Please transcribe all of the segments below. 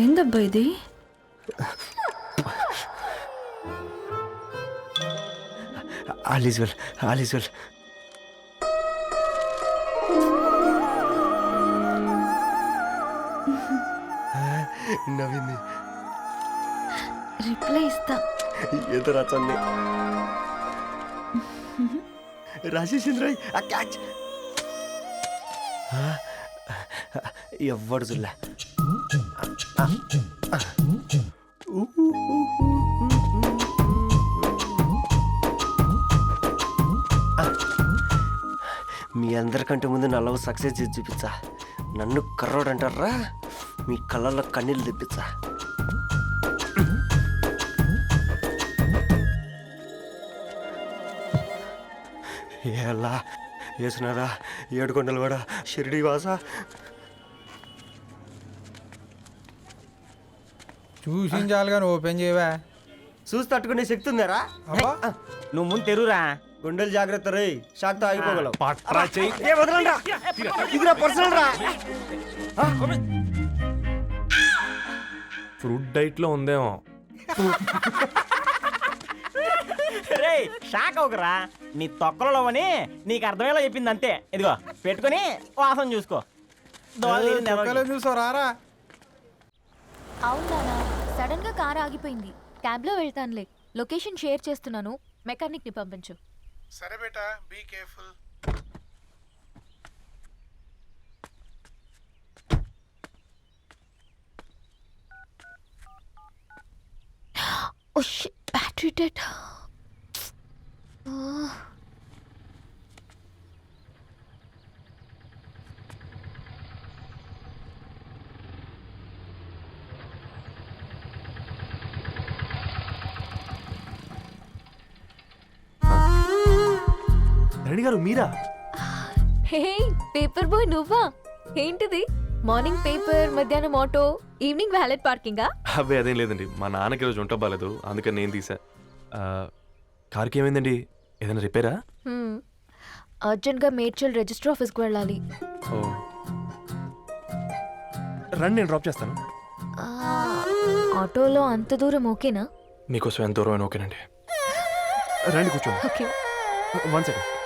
ఏందబ్బా ఇది? All is well all is well. నవ్వింది రిప్లై ఇస్తా. ఏదో రచంది రాజేసింద్ర ఆ క్యాచ్. ఎవ్వడు జుల్లా మీ అందరికంటే ముందు నా లవ్ సక్సెస్ చేసి చూపించా. నన్ను కర్రోడు అంటారా మీ కళ్ళల్లో కన్నీళ్ళు తెప్పించా. ఎలా వేసినారా ఏడుకొండలు కూడా షిరిడి వాస చూసించాలి కానీ ఓపెన్ చేయవా? చూసి తట్టుకునే శక్తి ఉందారా. అబ్బా. నువ్వు ముందు తెరురా గుండెలు జాగ్రత్త రే షాక్తో ఆగిపోగలవు పట్రా చెయ్యి. ఏ వదలండ్రా. ఇది నా పర్సనల్ రా. ఫ్రూట్ డైట్లో ఉందేమో. రే షాక్ అవుకరా నీ తొక్కలలో అని నీకు అర్థమయ్యేలా చెప్పింది అంతే. ఇదిగో పెట్టుకొని వాసన చూసుకో. దోవలో నీళ్ళు చొక్కాలో నిలవకి. చూసావు రారా. అవునా? సడన్గా కార్ ఆగిపోయింది. క్యాబ్లో వెళ్తానులే. లొకేషన్ షేర్ చేస్తున్నాను. మెకానిక్ని పంపించు. సరే బేటా బీ కేర్ఫుల్ ఓ బ్యాటరీ డెడ్ రెడ్డి గారు మీరా? హే పేపర్ బాయ్ నువ్వా? ఏంటిది? మార్నింగ్ పేపర్ మధ్యాహ్నం ఆటో ఈవినింగ్ వ్యాలెట్ పార్కింగా? అబ్బాయి అదేం లేదండి. మా నాన్నకి రోజు ఉంట బాగాలేదు అందుకని నేను తీసా. ఆ, కార్కి ఏమైందండి? ఏదైనా రిపేరా? అర్జెంట్గా మేడ్చల్ రిజిస్టర్ ఆఫీస్కు వెళ్ళాలి. ఓ. రండి నేను డ్రాప్ చేస్తాను. ఆ, ఆటోలో అంత దూరం ఓకేనా? మీకోసం ఎంత దూరం అయినా ఓకేనండి. రండి కూర్చోండి. ఓకే. One second.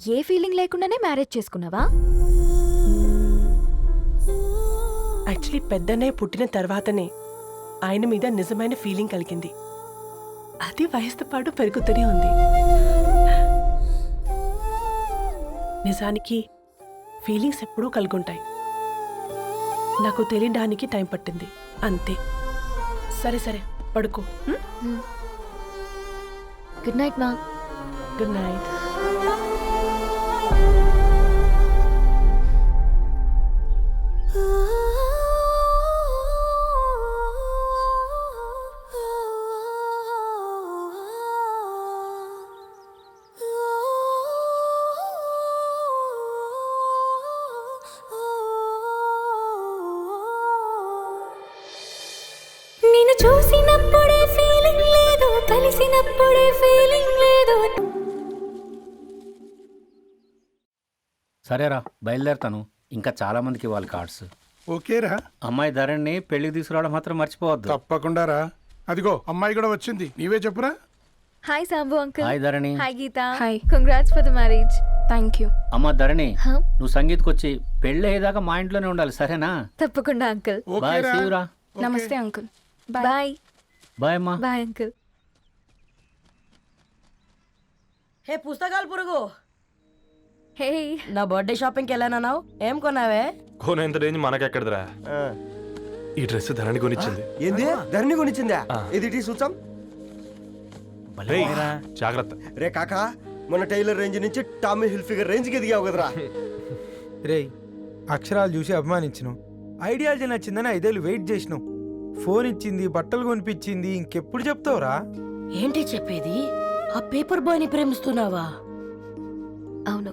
ఏ ఫీలింగ్ లేకుండానే మ్యారేజ్ చేసుకున్నావా? యాక్చువల్లీ పెద్దనే పుట్టిన తర్వాతనే ఆయన మీద నిజమైన ఫీలింగ్ కలిగింది. అది వయసుతో పాటు పెరుగుతూనే ఉంది. నిజానికి ఫీలింగ్స్ ఎప్పుడూ కలుగుంటాయి. నాకు తెలియడానికి టైం పట్టింది. అంతే. సరే సరే పడుకో? గుడ్ నైట్ మా గుడ్ నైట్ చూసినప్పుడే ఫీలింగ్ లేదు కలిసినప్పుడే ఫీలింగ్ సరేరా బయలుదేరతాను. ఇంకా చాలా మందికి ఇవ్వాలి కార్డ్స్. ఓకేరా. అమ్మాయి ధరణి పెళ్ళికి తీసుకురావడం మాత్రం మర్చిపోవద్దు. తప్పకుండా రా అదిగో అమ్మాయి కూడా వచ్చింది. నీవే చెప్పురా. Hi Sambu uncle hi Dharani. Hi Geetha. Hi congrats for the marriage thank you అమ్మ ధరణి. Huh? నువ్వు సంగీత్కి వచ్చి పెళ్ళి అయ్యేదాకా మా ఇంట్లోనే ఉండాలి సరేనా? తప్పకుండా అంకుల్ బాయ్ ఓకేరా సీవురా నమస్తే అంకుల్ బాయ్ బాయ్ అమ్మా. బాయ్ అంకుల్ హే పుస్తకాలు పురుగు. హే. నా బర్త్డే షాపింగ్కి వెళ్ళానన్నావు? ఏం కొన్నావే? కోనేంత రేంజ్ మనకెక్కడదిరా? ఈ డ్రెస్ ధరణి కొనిచ్చింది. ఏంది? ధరణి కొనిచ్చిందా. ఇది టీ సూచం జాగ్రత్త. రే కాకా మన టైలర్ రేంజ్ నుంచి టామీ హిల్ఫిగర్ రేంజ్కి ఎదిగావు కదరా. రేయ్ అక్షరాలు చూసి అభిమానించను. ఐడియాలజీ నచ్చిందని ఐదేళ్ళు వెయిట్ చేసినావు ఫోన్ ఇచ్చింది బట్టలు కొనిపించింది ఇంకెప్పుడు చెప్తావురా? ఏంటి చెప్పేది? ఆ పేపర్ బాయ్ని ప్రేమిస్తున్నావా? అవును.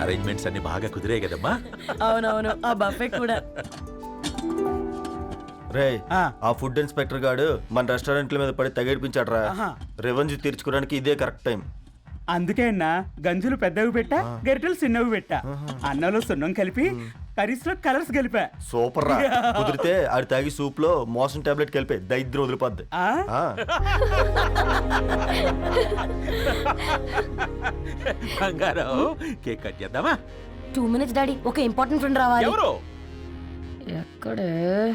అరేంజ్మెంట్స్ అన్ని బాగా కుదిరాయి కదమ్మా. అవునవును ఆ బఫే కూడా. రే ఆ. ఫుడ్ ఇన్స్పెక్టర్ గాడు మన రెస్టారెంట్ల మీద పడి తగేడిపించాడు రా రెవెన్యూ తీర్చుకోవడానికి ఇదే కరెక్ట్ టైం అందుకే అన్న గంజులు పెద్దవి పెట్టా గరిటెలు చిన్నవి పెట్టా. అన్నంలో సున్నం కలిపి కర్రీస్లో కలర్స్ కలిపా సూపర్ రా. కుదిరితే ఆడి తాగి సూప్లో మోషన్ టాబ్లెట్ కలిపే. దైద్రం వదిలిపోద్ది. ఆ? ఆ. బంగారం. కేక్ కట్ చేద్దామా? టూ మినిట్స్ డాడీ ఒక ఇంపార్టెంట్ ఫ్రెండ్ రావాలి. ఎవరు? ఎక్కడే?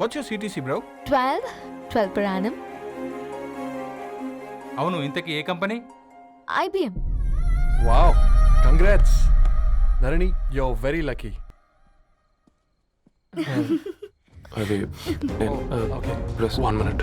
what's your CTC bro twelve twelve per annum అవును ఇంతకీ ఏ company? IBM wow congrats Narani yo very lucky అది okay plus one minute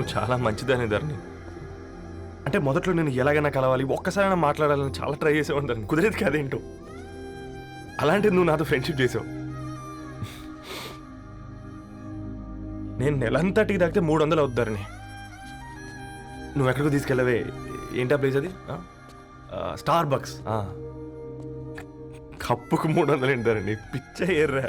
నువ్వు చాలా మంచిదని ధరణి. అంటే మొదట్లో నేను ఎలాగైనా కలవాలి ఒక్కసారైనా మాట్లాడాలని చాలా ట్రై చేసేవాడిని ధరణి. కుదిరేది కాదేంటో. అలాంటిది నువ్వు నాతో ఫ్రెండ్షిప్ చేసావు. నేను నెలంతటికి తాగితే మూడు వందలు అవుతారని నువ్వు ఎక్కడికి తీసుకెళ్ళవే. ఏంటా ప్లేస్ అది? స్టార్ బక్స్ కప్పుకు మూడు వందలు ఏంటారండి పిచ్చ ఎర్రా.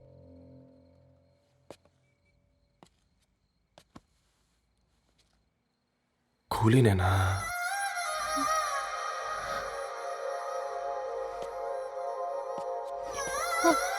కూలీనేనా Huh.